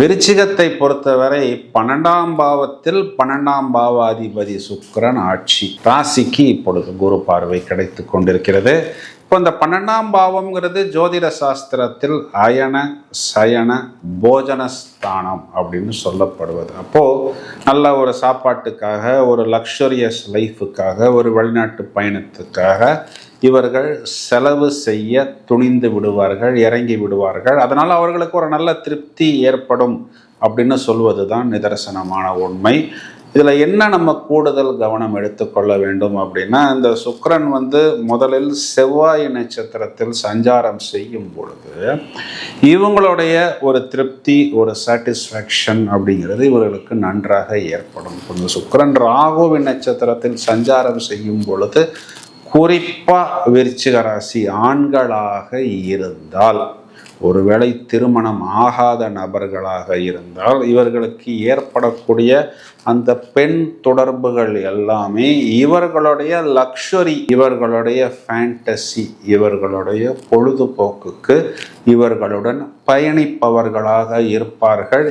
விருச்சிகத்தை பொறுத்தவரை பன்னெண்டாம் பாவத்தில் பன்னெண்டாம் பாவாதிபதி சுக்கரன் ஆட்சி. ராசிக்கு இப்பொழுது குரு பார்வை கிடைத்து கொண்டிருக்கிறது. இப்போ இந்த பன்னெண்டாம் பாவம்ங்கிறது ஜோதிட சாஸ்திரத்தில் அயன சயன போஜனஸ்தானம் அப்படின்னு சொல்லப்படுவது. அப்போது நல்ல ஒரு சாப்பாட்டுக்காக ஒரு லக்ஸரியஸ் லைஃபுக்காக ஒரு வெளிநாட்டு பயணத்துக்காக இவர்கள் செலவு செய்ய துணிந்து விடுவார்கள் இறங்கி விடுவார்கள். அதனால் அவர்களுக்கு ஒரு நல்ல திருப்தி ஏற்படும் அப்படின்னு சொல்வது தான் நிதர்சனமான உண்மை. இதில் என்ன நம்ம கூடுதல் கவனம் எடுத்துக்கொள்ள வேண்டும் அப்படின்னா இந்த சுக்கரன் வந்து முதலில் செவ்வாய் நட்சத்திரத்தில் சஞ்சாரம் செய்யும் பொழுது இவங்களுடைய ஒரு திருப்தி ஒரு சாட்டிஸ்ஃபேக்ஷன் அப்படிங்கிறது இவர்களுக்கு நன்றாக ஏற்படும். கொஞ்சம் இந்த சுக்கிரன் ராகுவின் நட்சத்திரத்தில் சஞ்சாரம் செய்யும் பொழுது குறிப்பாக விருச்சிக ராசி ஆண்களாக இருந்தால் ஒருவேளை திருமணம் ஆகாத நபர்களாக இருந்தால் இவர்களுக்கு ஏற்படக்கூடிய அந்த பெண் தொடர்புகள் எல்லாமே இவர்களுடைய லக்ஷரி இவர்களுடைய ஃபேண்டசி இவர்களுடைய பொழுதுபோக்குக்கு இவர்களுடன் பயணிப்பவர்களாக இருப்பார்கள்.